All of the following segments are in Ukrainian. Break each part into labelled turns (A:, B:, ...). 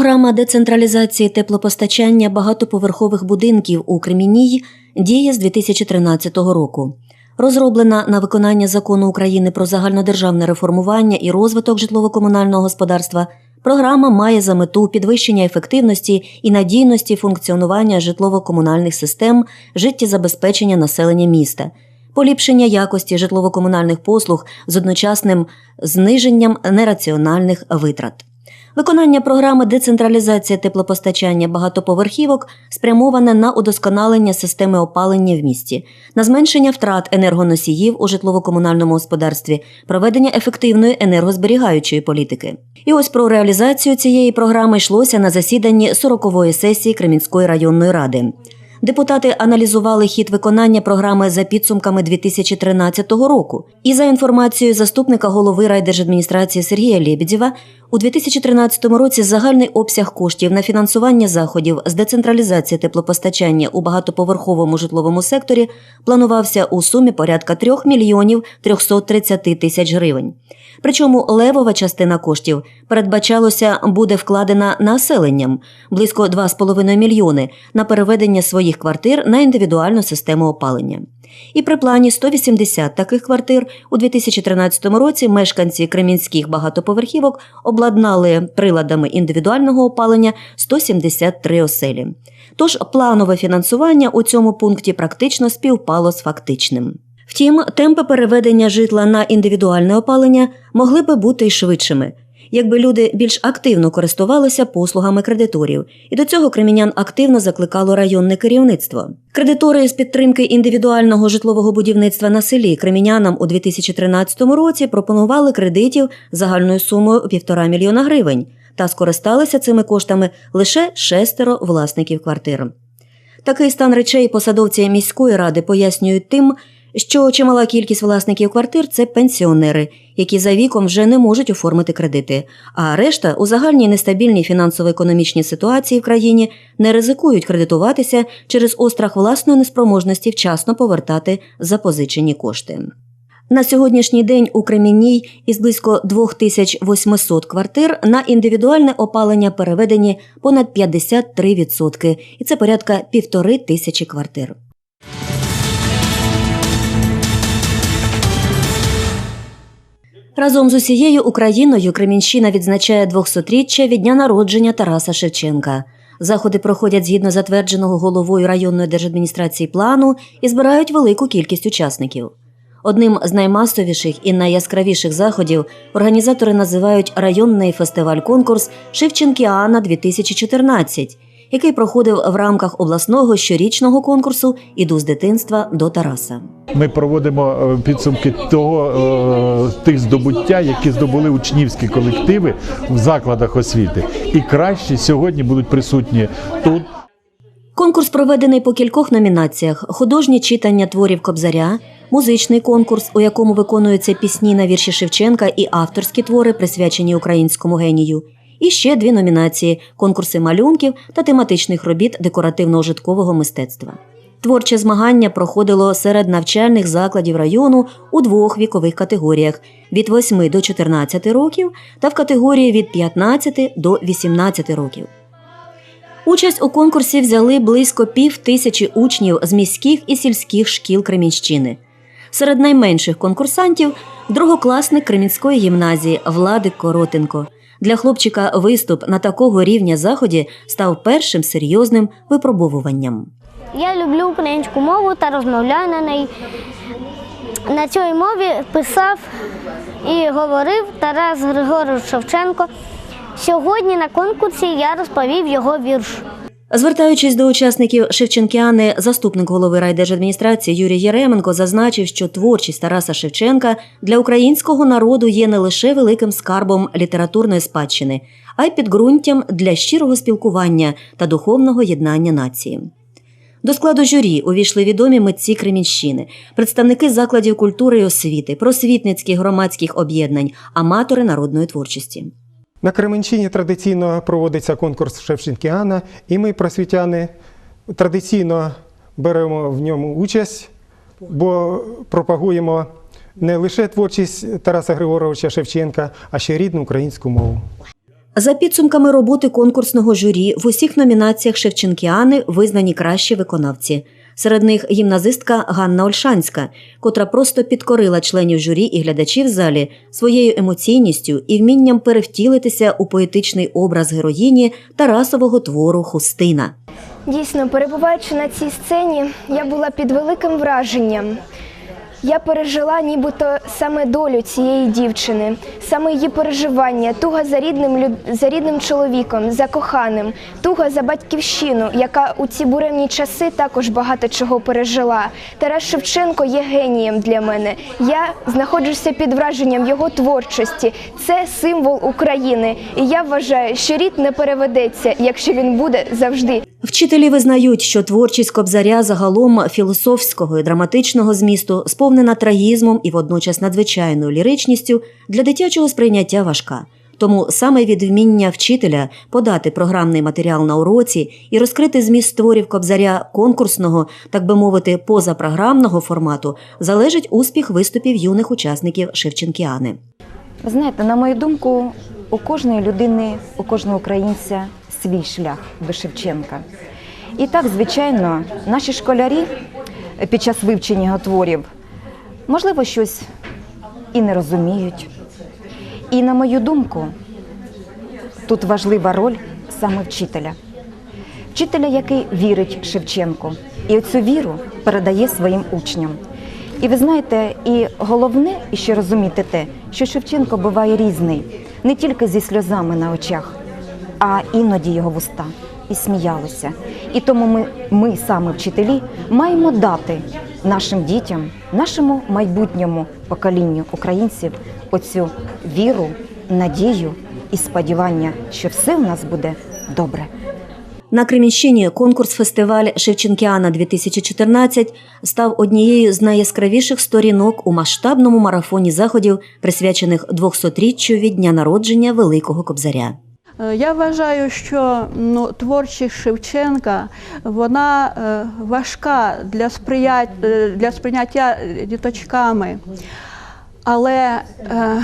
A: Програма децентралізації теплопостачання багатоповерхових будинків у Кремінній діє з 2013 року. Розроблена на виконання закону України про загальнодержавне реформування і розвиток житлово-комунального господарства. Програма має за мету підвищення ефективності і надійності функціонування житлово-комунальних систем, життєзабезпечення населення міста, поліпшення якості житлово-комунальних послуг з одночасним зниженням нераціональних витрат. Виконання програми децентралізація теплопостачання багатоповерхівок спрямоване на удосконалення системи опалення в місті, на зменшення втрат енергоносіїв у житлово-комунальному господарстві, проведення ефективної енергозберігаючої політики. І ось про реалізацію цієї програми йшлося на засіданні 40-ї сесії Кремінської районної ради. Депутати аналізували хід виконання програми за підсумками 2013 року. І за інформацією заступника голови райдержадміністрації Сергія Лєбідєва, у 2013 році загальний обсяг коштів на фінансування заходів з децентралізації теплопостачання у багатоповерховому житловому секторі планувався у сумі порядка 3 мільйонів 330 тисяч гривень. Причому левова частина коштів передбачалося буде вкладена населенням близько 2,5 мільйони на переведення своїх квартир на індивідуальну систему опалення. І при плані 180 таких квартир у 2013 році мешканці кремінських багатоповерхівок обладнали приладами індивідуального опалення 173 оселі. Тож планове фінансування у цьому пункті практично співпало з фактичним. Втім, темпи переведення житла на індивідуальне опалення могли би бути й швидшими, якби люди більш активно користувалися послугами кредиторів, і до цього кремінян активно закликало районне керівництво. Кредитори з підтримки індивідуального житлового будівництва на селі кремінянам у 2013 році пропонували кредитів загальною сумою у півтора мільйона гривень та скористалися цими коштами лише шестеро власників квартир. Такий стан речей посадовці міської ради пояснюють тим, що чимала кількість власників квартир це пенсіонери, які за віком вже не можуть оформити кредити, а решта у загальній нестабільній фінансово-економічній ситуації в країні не ризикують кредитуватися через острах власної неспроможності вчасно повертати запозичені кошти. На сьогоднішній день у Кремінній із близько 2800 квартир на індивідуальне опалення переведені понад 53%, і це порядка півтори тисячі квартир. Разом з усією Україною Кремінщина відзначає 200-річчя від дня народження Тараса Шевченка. Заходи проходять згідно затвердженого головою районної держадміністрації плану і збирають велику кількість учасників. Одним з наймасовіших і найяскравіших заходів організатори називають районний фестиваль-конкурс Шевченкіана 2014 який проходив в рамках обласного щорічного конкурсу Іду з дитинства до Тараса.
B: Ми проводимо е, підсумки того е, тих здобуття, які здобули учнівські колективи в закладах освіти. І кращі сьогодні будуть присутні тут.
A: Конкурс проведений по кількох номінаціях: художні читання творів Кобзаря, музичний конкурс, у якому виконуються пісні на вірші Шевченка і авторські твори, присвячені українському генію. І ще дві номінації: конкурси малюнків та тематичних робіт декоративно-ужиткового мистецтва. Творче змагання проходило серед навчальних закладів району у двох вікових категоріях від 8 до 14 років та в категорії від 15 до 18 років. Участь у конкурсі взяли близько пів тисячі учнів з міських і сільських шкіл Кремінщини. Серед найменших конкурсантів другокласник Кремінської гімназії Владик Коротенко. Для хлопчика виступ на такого рівня заході став першим серйозним випробовуванням.
C: Я люблю українську мову та розмовляю на неї. На цій мові писав і говорив Тарас Григорович Шевченко. Сьогодні на конкурсі я розповів його вірш.
A: Звертаючись до учасників Шевченкіани, заступник голови райдержадміністрації Юрій Єременко зазначив, що творчість Тараса Шевченка для українського народу є не лише великим скарбом літературної спадщини, а й підґрунтям для щирого спілкування та духовного єднання нації. До складу журі увійшли відомі митці Кремінщини, представники закладів культури і освіти, просвітницьких громадських об'єднань, аматори народної творчості.
D: На Кременчині традиційно проводиться конкурс Шевченкіана, і ми, просвітяни, традиційно беремо в ньому участь, бо пропагуємо не лише творчість Тараса Григоровича Шевченка, а ще рідну українську мову.
A: За підсумками роботи конкурсного журі в усіх номінаціях Шевченкіани визнані кращі виконавці. Серед них гімназистка Ганна Ольшанська, котра просто підкорила членів журі і глядачів в залі своєю емоційністю і вмінням перевтілитися у поетичний образ героїні Тарасового твору Хустина.
E: Дійсно, перебуваючи на цій сцені, я була під великим враженням. Я пережила нібито саме долю цієї дівчини, саме її переживання, туга за рідним, за рідним чоловіком, за коханим, туга за батьківщину, яка у ці буремні часи також багато чого пережила. Тарас Шевченко є генієм для мене. Я знаходжуся під враженням його творчості. Це символ України. І я вважаю, що рід не переведеться, якщо він буде завжди
A: Вчителі визнають, що творчість Кобзаря загалом філософського і драматичного змісту сповнена трагізмом і водночас надзвичайною ліричністю для дитячого сприйняття важка. Тому саме від вміння вчителя подати програмний матеріал на уроці і розкрити зміст творів Кобзаря конкурсного, так би мовити, позапрограмного формату залежить успіх виступів юних учасників Шевченкіани.
F: Ви знаєте, на мою думку, у кожної людини, у кожного українця свій шлях до Шевченка. І так, звичайно, наші школярі під час вивчення його творів, можливо, щось і не розуміють. І на мою думку, тут важлива роль саме вчителя. Вчителя, який вірить Шевченку, і оцю віру передає своїм учням. І ви знаєте, і головне, і ще розуміти те, що Шевченко буває різний, не тільки зі сльозами на очах, а іноді його вуста і сміялися. І тому ми, ми саме вчителі, маємо дати нашим дітям, нашому майбутньому поколінню українців оцю віру, надію і сподівання, що все у нас буде добре.
A: На Кремінщині конкурс-фестиваль Шевченкіана 2014 став однією з найяскравіших сторінок у масштабному марафоні заходів, присвячених 200-річчю від дня народження Великого Кобзаря.
G: Е, Я вважаю, що ну, творчість Шевченка вона е, важка для, сприят... е, для сприйняття діточками. Але е,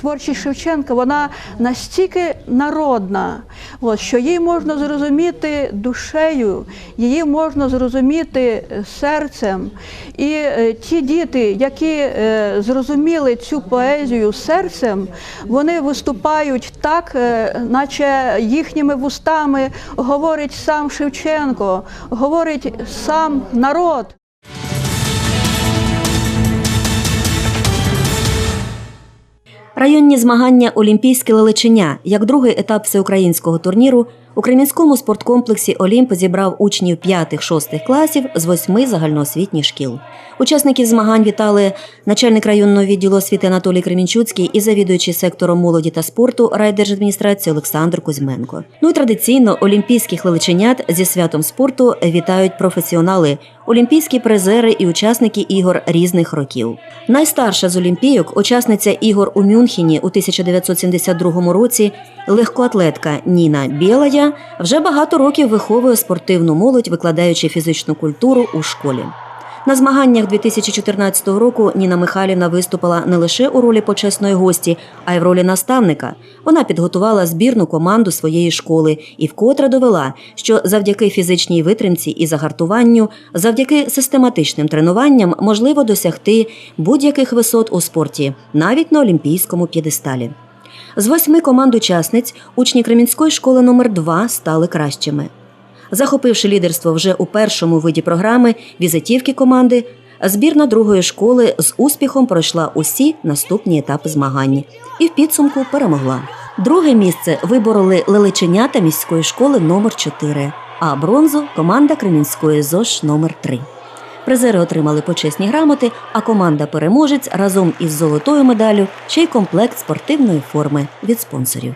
G: творчість Шевченка вона настільки народна, от, що її можна зрозуміти душею, її можна зрозуміти е, серцем. І е, ті діти, які е, зрозуміли цю поезію серцем, вони виступають так, е, наче їхніми вустами говорить сам Шевченко, говорить сам народ.
A: Районні змагання Олімпійське лелечення як другий етап всеукраїнського турніру у Кремінському спорткомплексі Олімп зібрав учнів 5-6 класів з восьми загальноосвітніх шкіл. Учасників змагань вітали начальник районного відділу освіти Анатолій Кремінчуцький і завідуючий сектором молоді та спорту райдержадміністрації Олександр Кузьменко. Ну і традиційно олімпійських лелеченят зі святом спорту вітають професіонали, олімпійські призери і учасники ігор різних років. Найстарша з олімпійок, учасниця ігор у Мюнхені у 1972 році, легкоатлетка Ніна Білая, вже багато років виховує спортивну молодь, викладаючи фізичну культуру у школі. На змаганнях 2014 року Ніна Михайлівна виступила не лише у ролі почесної гості, а й в ролі наставника. Вона підготувала збірну команду своєї школи і вкотре довела, що завдяки фізичній витримці і загартуванню, завдяки систематичним тренуванням можливо досягти будь-яких висот у спорті, навіть на олімпійському п'єдесталі. З восьми команд учасниць учні Кремінської школи номер 2 стали кращими. Захопивши лідерство вже у першому виді програми візитівки команди, збірна другої школи з успіхом пройшла усі наступні етапи змагань і в підсумку перемогла. Друге місце вибороли лелеченята міської школи номер 4 а бронзу команда Кремінської ЗОЖ номер 3 Призери отримали почесні грамоти, а команда переможець разом із золотою медаллю ще й комплект спортивної форми від спонсорів.